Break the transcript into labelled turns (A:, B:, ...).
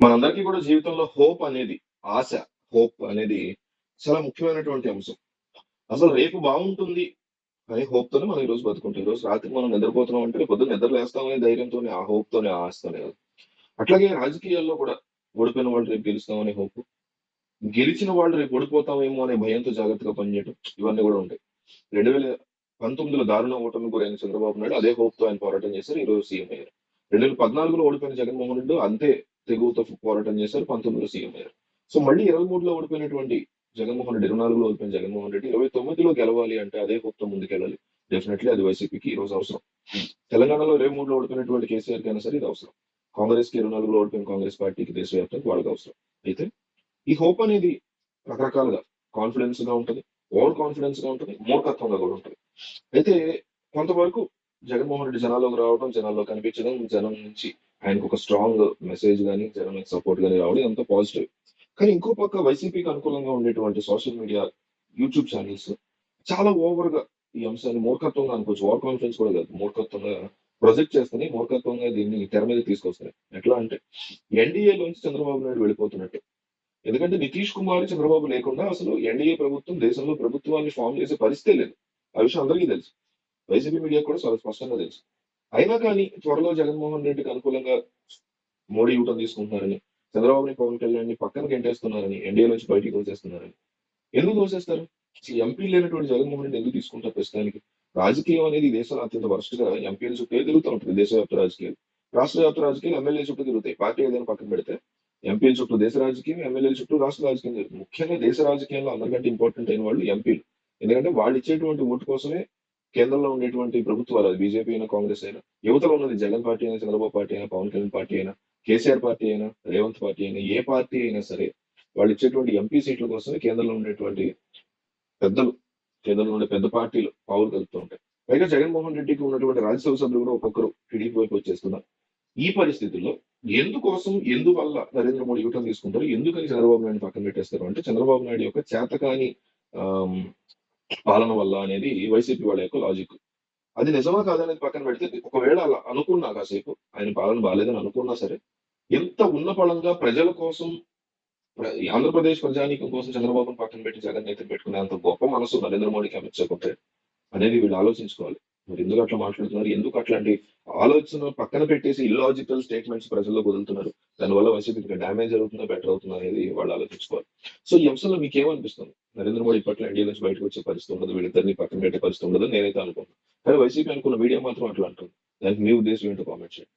A: మనందరికీ కూడా జీవితంలో హోప్ అనేది ఆశ హోప్ అనేది చాలా ముఖ్యమైనటువంటి అంశం. అసలు రేపు బాగుంటుంది అనే హోప్ తోనే మనం రోజు బతుకుంటాం. ఈరోజు రోజు రాత్రి మనం నిద్రపోతున్నాం అంటే పొద్దున్న నిద్ర లేస్తామనే ధైర్యంతోనే ఆ హోప్ తోనే ఆశతోనే అట్లాగే రాజకీయాల్లో కూడా ఓడిపోయిన వాళ్ళు రేపు గెలుస్తామనే హోప్ గెలిచిన వాళ్ళు రేపు ఓడిపోతామేమో అనే భయంతో జాగ్రత్తగా పనిచేయడం ఇవన్నీ కూడా ఉంటాయి. రెండు వేల పంతొమ్మిదిలో దారుణ ఓటమి గురైన చంద్రబాబు నాయుడు అదే హోప్తో ఆయన పోరాటం చేశారు. ఈ రోజు సీఎం అయ్యారు. రెండు వేల పద్నాలుగులో ఓడిపోయిన జగన్మోహన్ రెడ్డి అంతే తెగువతో పోరాటం చేశారు. పంతొమ్మిదిలో సీఎం అయ్యారు. సో మళ్ళీ ఇరవై మూడులో ఓడిపోయినటువంటి జగన్మోహన్ రెడ్డి ఇరవై నాలుగులో ఓడిపోయిన జగన్మోహన్ రెడ్డి ఇరవై తొమ్మిదిలో గెలవాలి అంటే అదే హోప్తో ముందుకెళ్ళాలి. డెఫినెట్లీ అది వైసీపీకి ఈ రోజు అవసరం. తెలంగాణలో ఇరవై మూడులో ఓడిపోయినటువంటి కేసీఆర్ కైనా సరే ఇది అవసరం. కాంగ్రెస్కి ఇరవై నాలుగులో ఓడిపోయిన కాంగ్రెస్ పార్టీకి దేశవ్యాప్తంగా వాళ్ళకి అవసరం. అయితే ఈ హోప్ అనేది రకరకాలుగా కాన్ఫిడెన్స్గా ఉంటుంది ఓవర్ కాన్ఫిడెన్స్గా ఉంటుంది మూర్ఖత్వంగా కూడా ఉంటుంది. అయితే కొంతవరకు జగన్మోహన్ రెడ్డి జనాల్లోకి రావడం జనాల్లో కనిపించడం జనం నుంచి ఆయనకు ఒక స్ట్రాంగ్ మెసేజ్ కానీ జగన్కి సపోర్ట్ కానీ రావడం ఎంత పాజిటివ్ కానీ ఇంకో పక్క వైసీపీకి అనుకూలంగా ఉండేటువంటి సోషల్ మీడియా యూట్యూబ్ ఛానల్స్ చాలా ఓవర్గా ఈ అంశాన్ని మూర్ఖత్వంగా అనుకోవచ్చు. ఓవర్ కాన్ఫిడెన్స్ కూడా కాదు మూర్ఖత్వంగా ప్రొజెక్ట్ చేస్తున్నాయి. మూర్ఖత్వంగా దీన్ని తెర మీద తీసుకొస్తున్నాయి. ఎట్లా అంటే ఎన్డీఏలోంచి చంద్రబాబు నాయుడు వెళ్ళిపోతున్నట్టు. ఎందుకంటే నితీష్ కుమార్ చంద్రబాబు లేకుండా అసలు ఎన్డీఏ ప్రభుత్వం దేశంలో ప్రభుత్వాన్ని ఫామ్ చేసే పరిస్థితే లేదు. ఆ విషయం అందరికీ తెలుసు. వైసీపీ మీడియా కూడా చాలా స్పష్టంగా తెలుసు. అయినా కానీ త్వరలో జగన్మోహన్ రెడ్డికి అనుకూలంగా మోడీ యూటర్న్ తీసుకుంటున్నారని చంద్రబాబుని పవన్ కళ్యాణ్ని పక్కన గెంటేస్తున్నారని ఎన్డీఏ నుంచి బయటికి వచ్చేస్తున్నారని. ఎందుకు వచ్చేస్తారు? ఎంపీ లేనటువంటి జగన్మోహన్ రెడ్డి ఎందుకు తీసుకుంటారు ప్రస్తుతానికి? రాజకీయం అనేది దేశం దేశంలో అత్యంత వరుసగా ఎంపీల చుట్టూ తిరుగుతూ ఉంటుంది దేశవ్యాప్త రాజకీయాలు. రాష్ట్ర వ్యాప్త రాజకీయాలు ఎమ్మెల్యే చుట్టూ తిరుగుతాయి. పార్టీ ఏదైనా పక్కన పెడితే ఎంపీల చుట్టూ దేశ రాజకీయం ఎమ్మెల్యేల చుట్టూ రాష్ట్ర రాజకీయం ముఖ్యంగా దేశ రాజకీయాల్లో అందరికంటే ఇంపార్టెంట్ అయిన వాళ్ళు ఎంపీలు. ఎందుకంటే వాళ్ళు ఇచ్చేటువంటి ఓటు కోసమే కేంద్రంలో ఉండేటువంటి ప్రభుత్వాలు అది బీజేపీ అయినా కాంగ్రెస్ అయినా యువతలో ఉన్నది జగన్ పార్టీ అయినా చంద్రబాబు పార్టీ అయినా పవన్ కళ్యాణ్ పార్టీ అయినా కేసీఆర్ పార్టీ అయినా రేవంత్ పార్టీ అయినా ఏ పార్టీ అయినా సరే వాళ్ళు ఇచ్చేటువంటి ఎంపీ సీట్ల కోసమే కేంద్రంలో ఉండేటువంటి పెద్దలు కేంద్రంలో ఉండే పెద్ద పార్టీలు పావులు కలుపుతూ ఉంటాయి. పైగా జగన్మోహన్ రెడ్డికి ఉన్నటువంటి రాజ్యసభ సభ్యులు కూడా ఒక్కొక్కరు టీడీపీ వైపు వచ్చేస్తున్నారు. ఈ పరిస్థితుల్లో ఎందుకోసం ఎందువల్ల నరేంద్ర మోడీ యూటర్న్ తీసుకుంటారు? ఎందుకని చంద్రబాబు నాయుడు పక్కన పెట్టేస్తారు? అంటే చంద్రబాబు నాయుడు యొక్క చేతకాని ఆ పాలన వల్ల అనేది వైసీపీ వాళ్ళ యొక్క లాజిక్ అది నిజమా కాదనేది పక్కన పెడితే ఒకవేళ అలా అనుకున్నా కాసేపు ఆయన పాలన బాగాలేదని అనుకున్నా సరే ఎంత ఉన్న పళంగా ప్రజల కోసం ఈ ఆంధ్రప్రదేశ్ ప్రజానీకం కోసం చంద్రబాబును పక్కన పెట్టి జగన్ అయితే పెట్టుకునే అంత గొప్ప మనసు నరేంద్ర మోడీకి అమిత్ అనేది వీళ్ళు ఆలోచించుకోవాలి. మరి ఎందుకు అట్లా మాట్లాడుతున్నారు? ఎందుకు అట్లాంటి ఆలోచన పక్కన పెట్టేసి ఇల్లాజికల్ స్టేట్మెంట్స్ ప్రజల్లో వదులుతున్నారు? దానివల్ల వైసీపీ డ్యామేజ్ జరుగుతుందా బెటర్ అవుతుందా అనేది వాళ్ళు ఆలోచించుకోవాలి. సో ఈ అంశంలో మీకు ఏమనిపిస్తుంది? నరేంద్ర మోడీ ఇప్పట్లో ఇండియా నుంచి బయటకు వచ్చే పరిస్థితి ఉండదు వీళ్ళిద్దరిని పక్కన పెట్టే పరిస్థితి ఉండదు నేనైతే అనుకున్నాను కానీ వైసీపీ అనుకున్న వీడియో మాత్రం అట్లా అంటుంది. దానికి మీ ఉద్దేశం ఏంటో కామెంట్ చేయండి.